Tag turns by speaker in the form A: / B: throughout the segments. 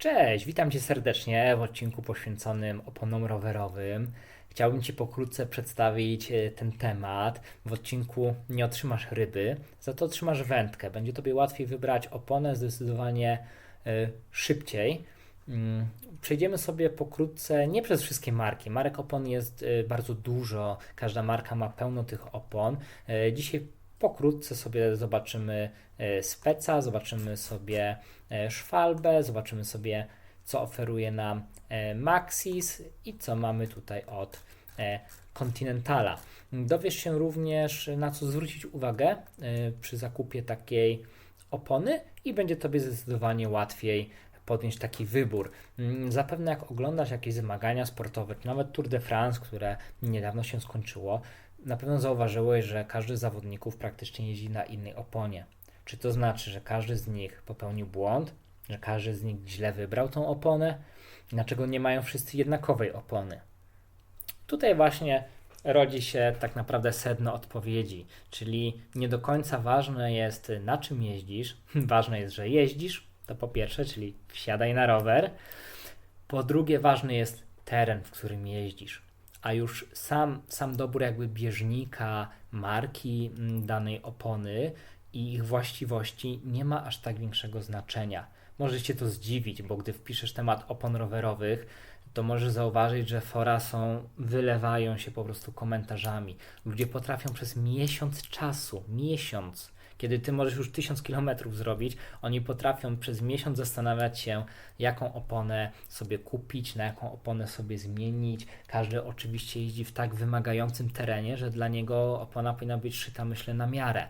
A: Cześć, witam Cię serdecznie w odcinku poświęconym oponom rowerowym. Chciałbym Ci pokrótce przedstawić e, ten temat. W odcinku nie otrzymasz ryby, za to otrzymasz wędkę. Będzie Tobie łatwiej wybrać oponę zdecydowanie e, szybciej. Mm, Przejdziemy sobie pokrótce nie przez wszystkie marki. Marek opon jest e, bardzo dużo, każda marka ma pełno tych opon. Dzisiaj pokrótce sobie zobaczymy e, speca, zobaczymy sobie e, szwalbę, zobaczymy sobie co oferuje nam e, Maxis i co mamy tutaj od Continentala. Dowiesz się również na co zwrócić uwagę przy zakupie takiej opony i będzie Tobie zdecydowanie łatwiej podjąć taki wybór. Mm, Zapewne jak oglądasz jakieś zmagania sportowe, czy nawet Tour de France, które niedawno się skończyło, na pewno zauważyłeś, że każdy z zawodników praktycznie jeździ na innej oponie. Czy to znaczy, że każdy z nich popełnił błąd, że każdy z nich źle wybrał tą oponę? Dlaczego nie mają wszyscy jednakowej opony? Tutaj właśnie rodzi się tak naprawdę sedno odpowiedzi, czyli nie do końca ważne jest na czym jeździsz, ważne jest, że jeździsz, to po pierwsze, czyli wsiadaj na rower. Po drugie, ważny jest teren, w którym jeździsz, a już sam, sam dobór jakby bieżnika, marki mm, danej opony i ich właściwości nie ma aż tak większego znaczenia. Może cię to zdziwić, bo gdy wpiszesz temat opon rowerowych, to możesz zauważyć, że fora są, wylewają się po prostu komentarzami. Ludzie potrafią przez miesiąc czasu, miesiąc, kiedy ty możesz już tysiąc kilometrów zrobić, oni potrafią przez miesiąc zastanawiać się, jaką oponę sobie kupić, na jaką oponę sobie zmienić. Każdy oczywiście jeździ w tak wymagającym terenie, że dla niego opona powinna być szyta, myślę, na miarę.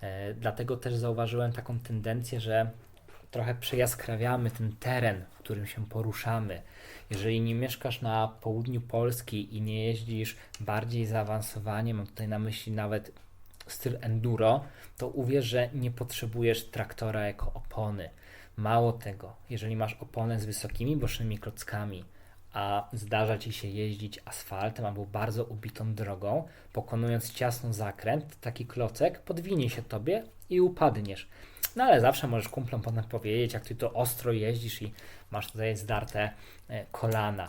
A: E, Dlatego też zauważyłem taką tendencję, że trochę przejaskrawiamy ten teren, w którym się poruszamy. Jeżeli nie mieszkasz na południu Polski i nie jeździsz bardziej zaawansowanie, mam tutaj na myśli nawet styl enduro, to uwierz, że nie potrzebujesz traktora jako opony. Mało tego, jeżeli masz oponę z wysokimi bocznymi klockami, a zdarza ci się jeździć asfaltem albo bardzo ubitą drogą, pokonując ciasny zakręt, taki klocek podwinie się tobie i upadniesz. No ale zawsze możesz kumplom potem powiedzieć, jak ty to ostro jeździsz i masz tutaj zdarte e, kolana.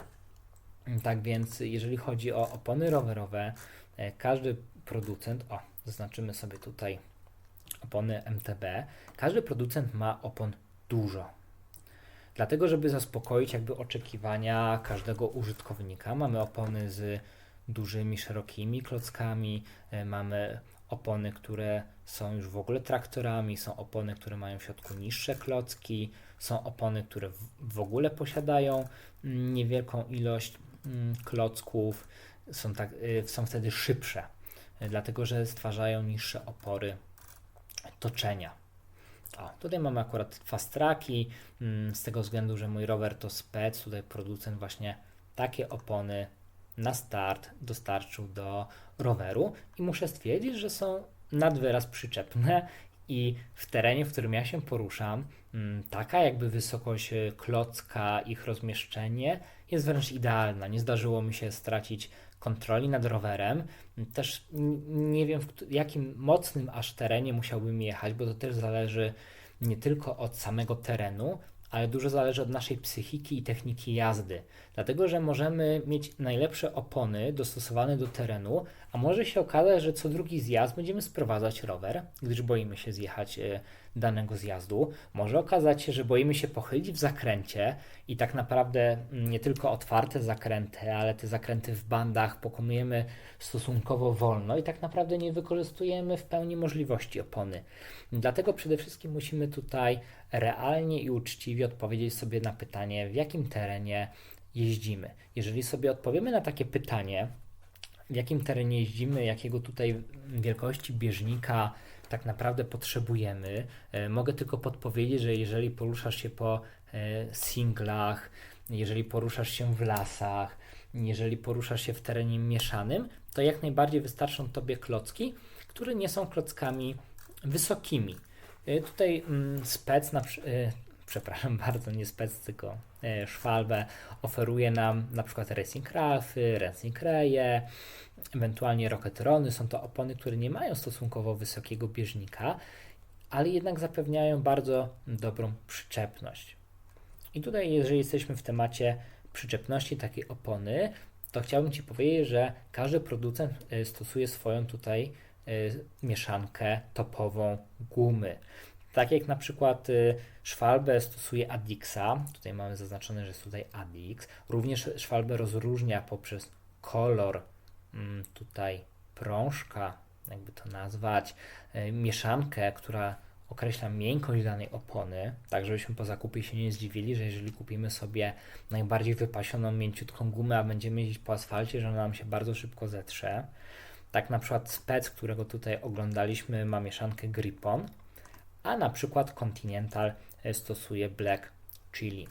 A: Tak więc, jeżeli chodzi o opony rowerowe, e, każdy producent, o, zaznaczymy sobie tutaj opony MTB, każdy producent ma opon dużo. Dlatego, żeby zaspokoić jakby oczekiwania każdego użytkownika, mamy opony z dużymi, szerokimi klockami, e, mamy opony, które są już w ogóle traktorami, są opony, które mają w środku niższe klocki, są opony, które w- ogóle posiadają mm, niewielką ilość mm, klocków, są, tak, y, są wtedy szybsze, dlatego że stwarzają niższe opory toczenia. O, tutaj mamy akurat fast tracki, mm, z tego względu, że mój rower to spec, tutaj producent właśnie takie opony na start dostarczył do roweru i muszę stwierdzić, że są nad wyraz przyczepne i w terenie, w którym ja się poruszam, mm, taka jakby wysokość e, klocka, ich rozmieszczenie jest wręcz idealna. Nie zdarzyło mi się stracić kontroli nad rowerem. Też nie wiem, w jakim mocnym aż terenie musiałbym jechać, bo to też zależy nie tylko od samego terenu, ale dużo zależy od naszej psychiki i techniki jazdy. Dlatego, że możemy mieć najlepsze opony dostosowane do terenu, a może się okazać, że co drugi zjazd będziemy sprowadzać rower, gdyż boimy się zjechać e, danego zjazdu. Może okazać się, że boimy się pochylić w zakręcie i tak naprawdę mm, nie tylko otwarte zakręty, ale te zakręty w bandach pokonujemy stosunkowo wolno i tak naprawdę nie wykorzystujemy w pełni możliwości opony. Dlatego przede wszystkim musimy tutaj realnie i uczciwie odpowiedzieć sobie na pytanie, w jakim terenie jeździmy. Jeżeli sobie odpowiemy na takie pytanie, w jakim terenie jeździmy, jakiego tutaj wielkości bieżnika tak naprawdę potrzebujemy. E, Mogę tylko podpowiedzieć, że jeżeli poruszasz się po e, singlach, jeżeli poruszasz się w lasach, jeżeli poruszasz się w terenie mieszanym, to jak najbardziej wystarczą Tobie klocki, które nie są klockami wysokimi. E, Tutaj mm, spec, na, przepraszam bardzo, nie spec, tylko Schwalbe oferuje nam na przykład Racing Ralphy, Racing Reje, ewentualnie Rocketrony. Są to opony, które nie mają stosunkowo wysokiego bieżnika, ale jednak zapewniają bardzo dobrą przyczepność. I tutaj, jeżeli jesteśmy w temacie przyczepności takiej opony, to chciałbym Ci powiedzieć, że każdy producent y, stosuje swoją tutaj y, mieszankę topową gumy. Tak jak na przykład y, Schwalbe stosuje Adixa, tutaj mamy zaznaczone, że jest tutaj Adix. Również Schwalbe rozróżnia poprzez kolor tutaj prążka, jakby to nazwać, mieszankę, która określa miękkość danej opony, tak żebyśmy po zakupie się nie zdziwili, że jeżeli kupimy sobie najbardziej wypasioną, mięciutką gumę, a będziemy jeździć po asfalcie, że ona nam się bardzo szybko zetrze. Tak na przykład spec, którego tutaj oglądaliśmy, ma mieszankę Gripon, a na przykład Continental stosuje Black Chili.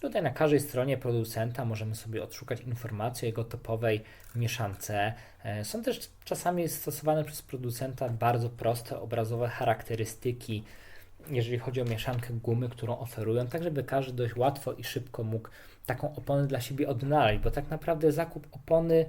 A: Tutaj na każdej stronie producenta możemy sobie odszukać informacje o jego topowej mieszance. E, są też czasami stosowane przez producenta bardzo proste, obrazowe charakterystyki, jeżeli chodzi o mieszankę gumy, którą oferują, tak żeby każdy dość łatwo i szybko mógł taką oponę dla siebie odnaleźć, bo tak naprawdę zakup opony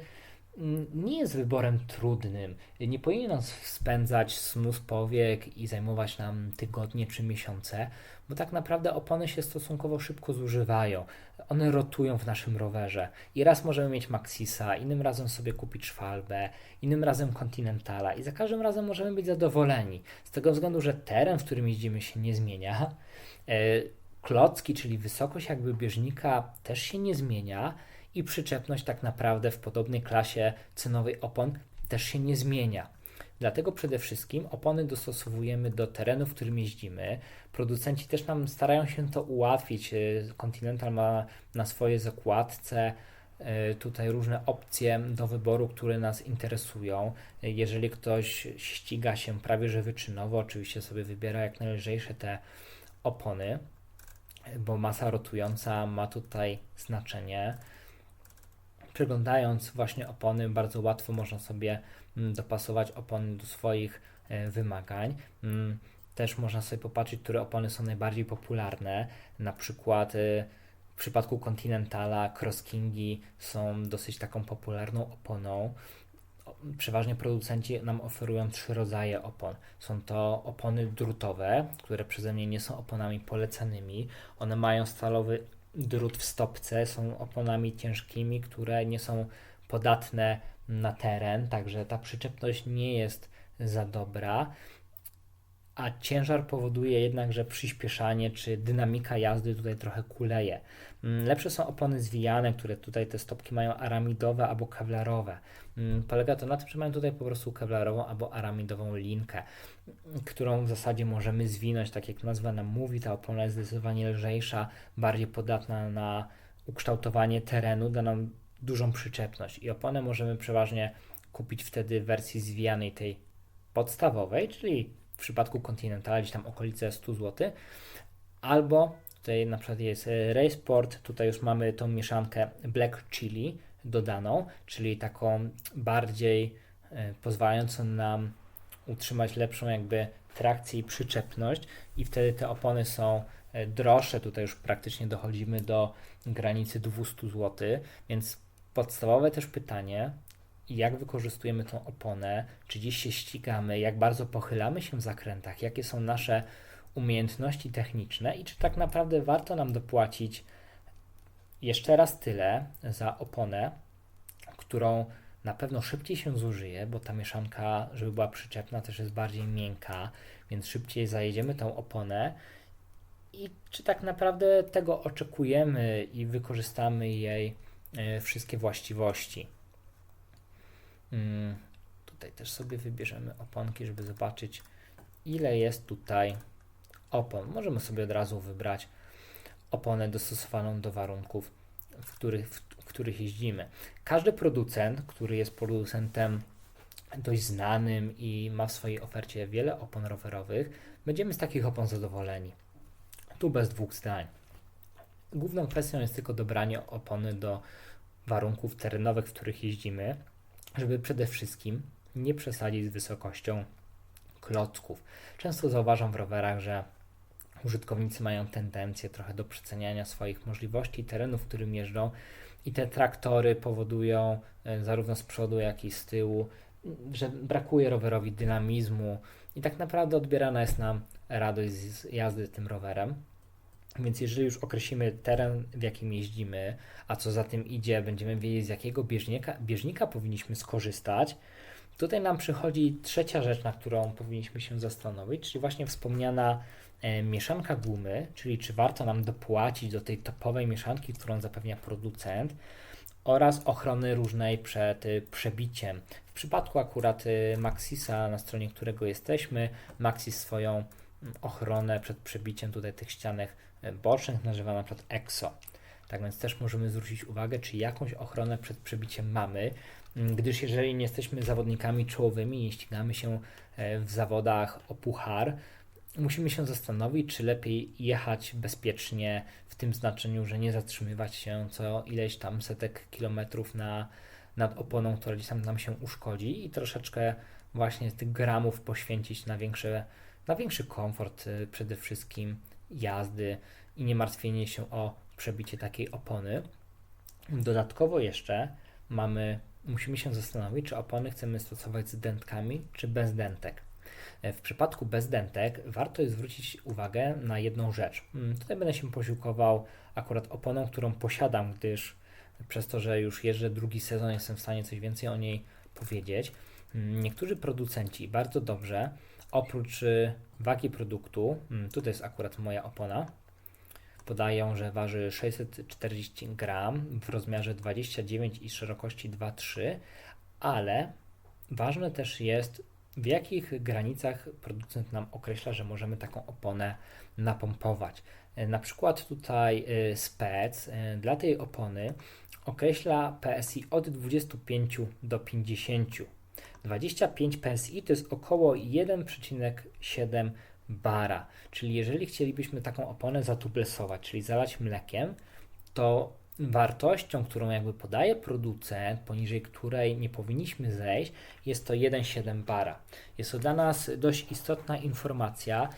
A: nie jest wyborem trudnym. Nie powinien nas spędzać snus powiek i zajmować nam tygodnie czy miesiące bo tak naprawdę opony się stosunkowo szybko zużywają. One rotują w naszym rowerze i raz możemy mieć Maxisa, innym razem sobie kupić Schwalbę, innym razem Continentala i za każdym razem możemy być zadowoleni z tego względu, że teren, w którym jeździmy się nie zmienia. E, klocki, czyli wysokość jakby bieżnika też się nie zmienia i przyczepność tak naprawdę w podobnej klasie cenowej opon też się nie zmienia. Dlatego przede wszystkim opony dostosowujemy do terenu, w którym jeździmy. Producenci też nam starają się to ułatwić. Y, Continental ma na swojej zakładce y, tutaj różne opcje do wyboru, które nas interesują. Jeżeli ktoś ściga się prawie że wyczynowo, oczywiście sobie wybiera jak najlżejsze te opony, bo masa rotująca ma tutaj znaczenie. Przeglądając właśnie opony, bardzo łatwo można sobie mm, dopasować opony do swoich e, wymagań. Mm, też można sobie popatrzeć, które opony są najbardziej popularne. Na przykład e, w przypadku Continentala Cross Kingi są dosyć taką popularną oponą. Przeważnie producenci nam oferują trzy rodzaje opon. Są to opony drutowe, które przeze mnie nie są oponami polecanymi. One mają stalowy drut w stopce, są oponami ciężkimi, które nie są podatne na teren, także ta przyczepność nie jest za dobra a ciężar powoduje jednak, że przyspieszanie czy dynamika jazdy tutaj trochę kuleje. Mm, lepsze są opony zwijane, które tutaj te stopki mają aramidowe albo kevlarowe. Mm, polega to na tym, że mają tutaj po prostu kevlarową albo aramidową linkę, którą w zasadzie możemy zwinąć, tak jak nazwa nam mówi, ta opona jest zdecydowanie lżejsza, bardziej podatna na ukształtowanie terenu, da nam dużą przyczepność i oponę możemy przeważnie kupić wtedy w wersji zwijanej tej podstawowej, czyli w przypadku Continentala gdzieś tam okolice 100 zł, albo tutaj na przykład jest e, Raceport, tutaj już mamy tą mieszankę Black Chili dodaną, czyli taką bardziej e, pozwalającą nam utrzymać lepszą jakby trakcję i przyczepność. I wtedy te opony są e, droższe, tutaj już praktycznie dochodzimy do granicy 200 zł, więc podstawowe też pytanie, jak wykorzystujemy tą oponę, czy dziś się ścigamy, jak bardzo pochylamy się w zakrętach, jakie są nasze umiejętności techniczne i czy tak naprawdę warto nam dopłacić jeszcze raz tyle za oponę, którą na pewno szybciej się zużyje, bo ta mieszanka, żeby była przyczepna, też jest bardziej miękka, więc szybciej zajedziemy tą oponę. I czy tak naprawdę tego oczekujemy i wykorzystamy jej e, wszystkie właściwości? Mm, tutaj też sobie wybierzemy oponki, żeby zobaczyć ile jest tutaj opon. Możemy sobie od razu wybrać oponę dostosowaną do warunków, w których, w, w których jeździmy. Każdy producent, który jest producentem dość znanym i ma w swojej ofercie wiele opon rowerowych, będziemy z takich opon zadowoleni. Tu bez dwóch zdań. Główną kwestią jest tylko dobranie opony do warunków terenowych, w których jeździmy żeby przede wszystkim nie przesadzić z wysokością klocków. Często zauważam w rowerach, że użytkownicy mają tendencję trochę do przeceniania swoich możliwości i terenów, w którym jeżdżą, i te traktory powodują e, zarówno z przodu, jak i z tyłu, że brakuje rowerowi dynamizmu i tak naprawdę odbierana jest nam radość z jazdy tym rowerem. Więc jeżeli już określimy teren, w jakim jeździmy, a co za tym idzie, będziemy wiedzieć, z jakiego bieżnika, bieżnika powinniśmy skorzystać, tutaj nam przychodzi trzecia rzecz, na którą powinniśmy się zastanowić, czyli właśnie wspomniana e, mieszanka gumy, czyli czy warto nam dopłacić do tej topowej mieszanki, którą zapewnia producent, oraz ochrony różnej przed y, przebiciem. W przypadku akurat y, Maxisa, na stronie którego jesteśmy, Maxis swoją mm, ochronę przed przebiciem tutaj tych ścianek bocznych nazywa na przykład EXO. Tak więc też możemy zwrócić uwagę, czy jakąś ochronę przed przebiciem mamy, mm, gdyż jeżeli nie jesteśmy zawodnikami czołowymi, nie ścigamy się e, w zawodach o puchar, musimy się zastanowić, czy lepiej jechać bezpiecznie w tym znaczeniu, że nie zatrzymywać się co ileś tam setek kilometrów na, nad oponą, która gdzieś tam nam się uszkodzi i troszeczkę właśnie tych gramów poświęcić na, większe, na większy komfort y, przede wszystkim jazdy i nie martwienie się o przebicie takiej opony. Dodatkowo jeszcze mamy, musimy się zastanowić, czy opony chcemy stosować z dentkami, czy bez dentek. E, w przypadku bezdentek warto jest zwrócić uwagę na jedną rzecz. Mm, tutaj będę się posiłkował akurat oponą, którą posiadam, gdyż przez to, że już jeżdżę drugi sezon, jestem w stanie coś więcej o niej powiedzieć. Mm, niektórzy producenci bardzo dobrze, oprócz y, wagi produktu, mm, tutaj jest akurat moja opona, podają, że waży 640 gram w rozmiarze 29 i szerokości 2,3, ale ważne też jest w jakich granicach producent nam określa, że możemy taką oponę napompować. E, na przykład tutaj e, spec e, dla tej opony określa PSI od 25 do 50. 25 PSI to jest około 1,7 bara, czyli jeżeli chcielibyśmy taką oponę zatublesować, czyli zalać mlekiem, to wartością, którą jakby podaje producent, poniżej której nie powinniśmy zejść, jest to 1,7 bara. Jest to dla nas dość istotna informacja,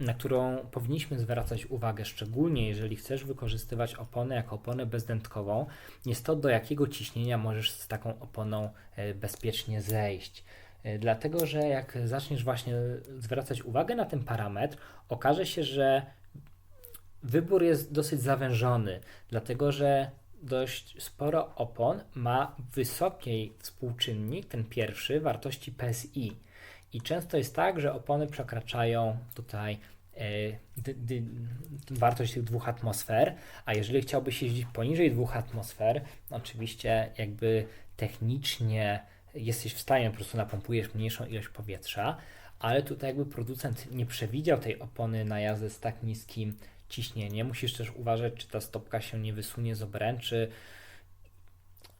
A: na którą powinniśmy zwracać uwagę, szczególnie jeżeli chcesz wykorzystywać oponę jako oponę bezdętkową, jest to do jakiego ciśnienia możesz z taką oponą e, bezpiecznie zejść. E, dlatego, że jak zaczniesz właśnie zwracać uwagę na ten parametr, okaże się, że wybór jest dosyć zawężony, dlatego że dość sporo opon ma wysoki współczynnik, ten pierwszy, wartości PSI. I często jest tak, że opony przekraczają tutaj e, wartość tych dwóch atmosfer, a jeżeli chciałbyś jeździć poniżej dwóch atmosfer, oczywiście jakby technicznie jesteś w stanie, po prostu napompujesz mniejszą ilość powietrza, ale tutaj jakby producent nie przewidział tej opony na jazdę z tak niskim ciśnienie. Musisz też uważać, czy ta stopka się nie wysunie z obręczy.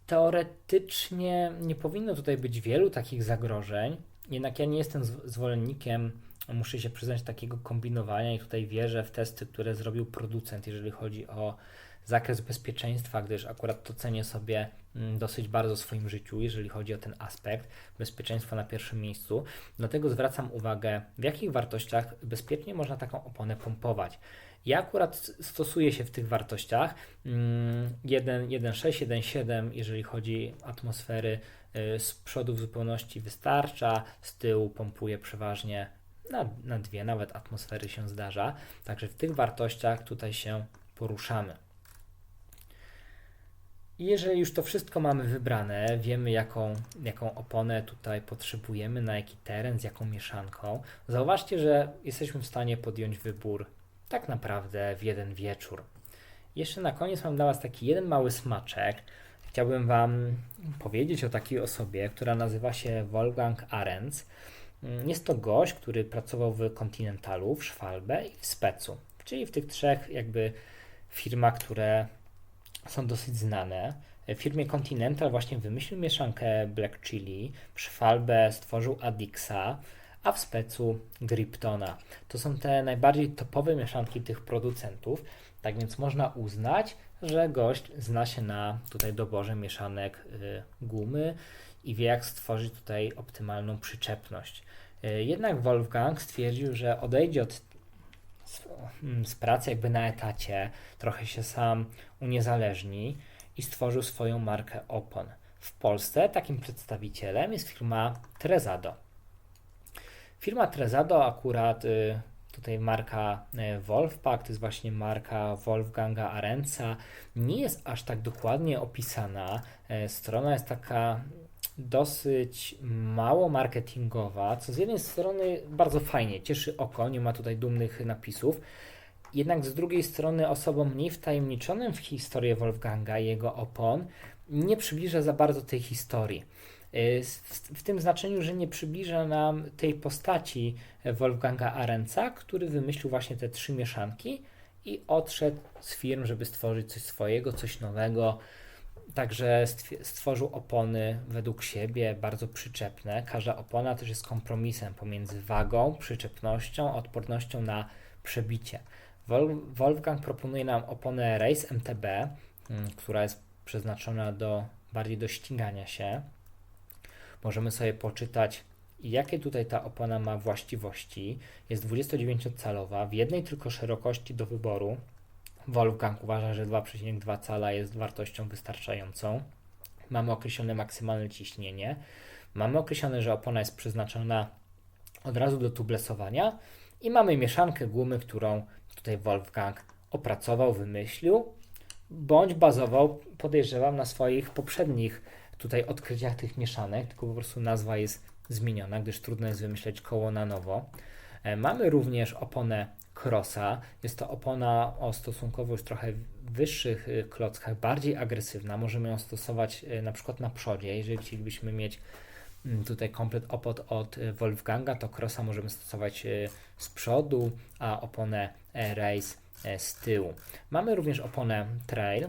A: Teoretycznie nie powinno tutaj być wielu takich zagrożeń, jednak ja nie jestem zwolennikiem, muszę się przyznać, takiego kombinowania i tutaj wierzę w testy, które zrobił producent, jeżeli chodzi o zakres bezpieczeństwa, gdyż akurat to cenię sobie mm, dosyć bardzo w swoim życiu, jeżeli chodzi o ten aspekt bezpieczeństwa na pierwszym miejscu. Dlatego zwracam uwagę, w jakich wartościach bezpiecznie można taką oponę pompować. Ja akurat stosuję się w tych wartościach 1,6, 1,7, jeżeli chodzi atmosfery. Y, z przodu w zupełności wystarcza, z tyłu pompuje przeważnie na, na dwie, nawet atmosfery się zdarza. Także w tych wartościach tutaj się poruszamy. Jeżeli już to wszystko mamy wybrane, wiemy jaką, jaką oponę tutaj potrzebujemy, na jaki teren, z jaką mieszanką, zauważcie, że jesteśmy w stanie podjąć wybór tak naprawdę w jeden wieczór. Jeszcze na koniec mam dla Was taki jeden mały smaczek. Chciałbym Wam powiedzieć o takiej osobie, która nazywa się Wolfgang Arens. Jest to gość, który pracował w Continentalu, w Schwalbe i w Specu, czyli w tych trzech jakby firmach, które są dosyć znane. W firmie Continental właśnie wymyślił mieszankę Black Chili, w Schwalbe stworzył Adixa, a w specu Griptona. To są te najbardziej topowe mieszanki tych producentów, tak więc można uznać, że gość zna się na tutaj doborze mieszanek y, gumy i wie jak stworzyć tutaj optymalną przyczepność. Y, jednak Wolfgang stwierdził, że odejdzie od mm, z pracy jakby na etacie, trochę się sam uniezależni i stworzył swoją markę opon. W Polsce takim przedstawicielem jest firma Trezado. Firma Trezado akurat y, tutaj marka e, Wolfpack, to jest właśnie marka Wolfganga Arenca, nie jest aż tak dokładnie opisana. E, strona jest taka dosyć mało marketingowa, co z jednej strony bardzo fajnie, cieszy oko, nie ma tutaj dumnych napisów, jednak z drugiej strony osobom mniej wtajemniczonym w historię Wolfganga i jego opon nie przybliża za bardzo tej historii. Y, w tym znaczeniu, że nie przybliża nam tej postaci Wolfganga Arenca, który wymyślił właśnie te trzy mieszanki i odszedł z firm, żeby stworzyć coś swojego, coś nowego. Także stworzył opony według siebie bardzo przyczepne. Każda opona też jest kompromisem pomiędzy wagą, przyczepnością, odpornością na przebicie. Wolfgang proponuje nam oponę Race MTB, mm, która jest przeznaczona do bardziej do ścigania się. Możemy sobie poczytać, jakie tutaj ta opona ma właściwości. Jest 29-calowa, w jednej tylko szerokości do wyboru. Wolfgang uważa, że 2,2 cala jest wartością wystarczającą. Mamy określone maksymalne ciśnienie. Mamy określone, że opona jest przeznaczona od razu do tublesowania i mamy mieszankę gumy, którą tutaj Wolfgang opracował, wymyślił, bądź bazował, podejrzewam, na swoich poprzednich tutaj odkryciach tych mieszanek, tylko po prostu nazwa jest zmieniona, gdyż trudno jest wymyśleć koło na nowo. E, mamy również oponę Crossa. Jest to opona o stosunkowo już trochę wyższych y, klockach, bardziej agresywna. Możemy ją stosować y, na przykład na przodzie. Jeżeli chcielibyśmy mieć mm, tutaj komplet opot od y, Wolfganga, to Crossa możemy stosować z przodu, a oponę Race e, z tyłu. Mamy również oponę Trail,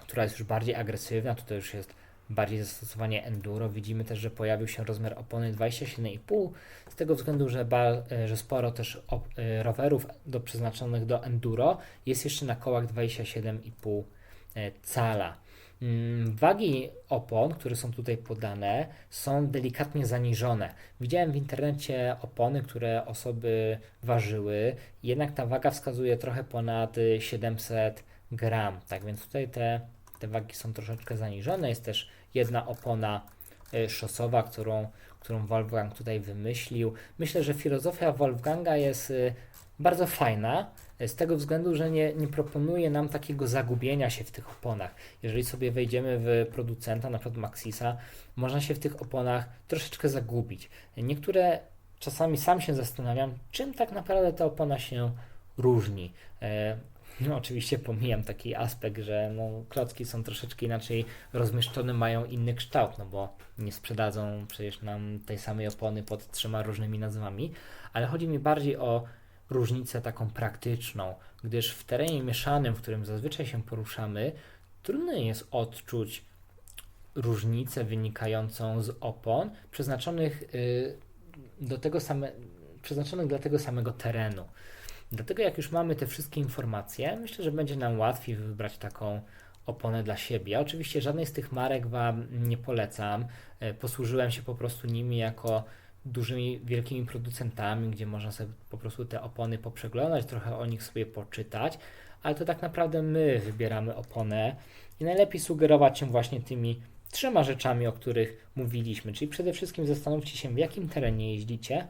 A: która jest już bardziej agresywna. Tutaj już jest bardziej zastosowanie enduro. Widzimy też, że pojawił się rozmiar opony 27,5 z tego względu, że, e, że sporo też e, rowerów do, przeznaczonych do enduro jest jeszcze na kołach 27,5 e, cala. Mm, wagi opon, które są tutaj podane, są delikatnie zaniżone. Widziałem w internecie opony, które osoby ważyły, jednak ta waga wskazuje trochę ponad 700 gram. Tak więc tutaj te, te wagi są troszeczkę zaniżone. Jest też jedna opona e, szosowa, którą, którą Wolfgang tutaj wymyślił. Myślę, że filozofia Wolfganga jest e, bardzo fajna, e, z tego względu, że nie, nie proponuje nam takiego zagubienia się w tych oponach. Jeżeli sobie wejdziemy w producenta, na przykład Maxisa, można się w tych oponach troszeczkę zagubić. Niektóre czasami sam się zastanawiam, czym tak naprawdę ta opona się różni. No, oczywiście pomijam taki aspekt, że no, klocki są troszeczkę inaczej rozmieszczone, mają inny kształt, no bo nie sprzedadzą przecież nam tej samej opony pod trzema różnymi nazwami, ale chodzi mi bardziej o różnicę taką praktyczną, gdyż w terenie mieszanym, w którym zazwyczaj się poruszamy, trudno jest odczuć różnicę wynikającą z opon przeznaczonych y, do tego same, przeznaczonych dla tego samego terenu. Dlatego jak już mamy te wszystkie informacje, myślę, że będzie nam łatwiej wybrać taką oponę dla siebie. Oczywiście żadnej z tych marek Wam nie polecam. E, posłużyłem się po prostu nimi jako dużymi, wielkimi producentami, gdzie można sobie po prostu te opony poprzeglądać, trochę o nich sobie poczytać, ale to tak naprawdę my wybieramy oponę i najlepiej sugerować się właśnie tymi trzema rzeczami, o których mówiliśmy. Czyli przede wszystkim zastanówcie się, w jakim terenie jeździcie,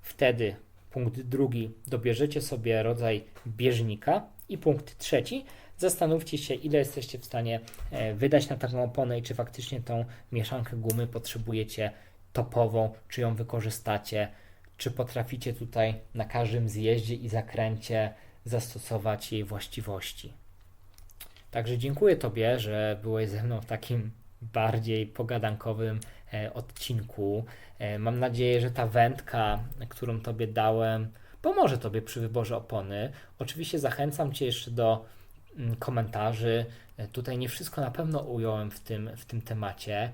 A: wtedy Punkt drugi, dobierzecie sobie rodzaj bieżnika. I punkt trzeci, zastanówcie się, ile jesteście w stanie e, wydać na taką oponę i czy faktycznie tą mieszankę gumy potrzebujecie topową, czy ją wykorzystacie, czy potraficie tutaj na każdym zjeździe i zakręcie zastosować jej właściwości. Także dziękuję Tobie, że byłeś ze mną w takim bardziej pogadankowym odcinku. E, mam nadzieję, że ta wędka, którą Tobie dałem, pomoże Tobie przy wyborze opony. Oczywiście zachęcam Cię jeszcze do mm, komentarzy. E, tutaj nie wszystko na pewno ująłem w tym, w tym temacie.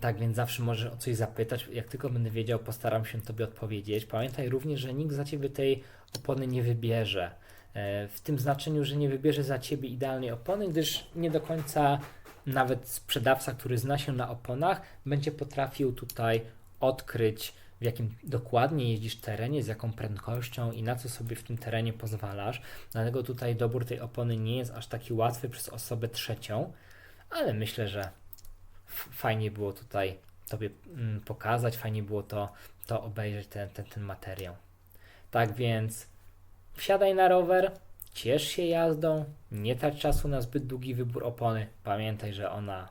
A: Tak więc zawsze możesz o coś zapytać. Jak tylko będę wiedział, postaram się Tobie odpowiedzieć. Pamiętaj również, że nikt za Ciebie tej opony nie wybierze. W tym znaczeniu, że nie wybierze za Ciebie idealnej opony, gdyż nie do końca nawet sprzedawca, który zna się na oponach, będzie potrafił tutaj odkryć, w jakim dokładnie jeździsz terenie, z jaką prędkością i na co sobie w tym terenie pozwalasz. Dlatego tutaj dobór tej opony nie jest aż taki łatwy przez osobę trzecią, ale myślę, że fajnie było tutaj Tobie mm, pokazać, fajnie było to, to obejrzeć ten, ten, ten materiał. Tak więc wsiadaj na rower, ciesz się jazdą, nie trać czasu na zbyt długi wybór opony. Pamiętaj, że ona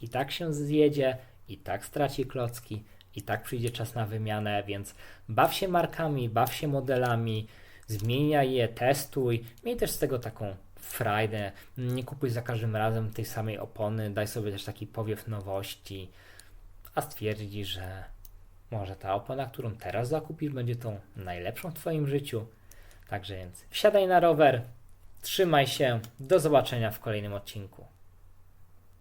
A: i tak się zjedzie, i tak straci klocki, i tak przyjdzie czas na wymianę, więc baw się markami, baw się modelami, zmieniaj je, testuj, miej też z tego taką frajdę. Nie kupuj za każdym razem tej samej opony, daj sobie też taki powiew nowości, a stwierdzi, że może ta opona, którą teraz zakupisz, będzie tą najlepszą w Twoim życiu. Także więc wsiadaj na rower, trzymaj się, do zobaczenia w kolejnym odcinku.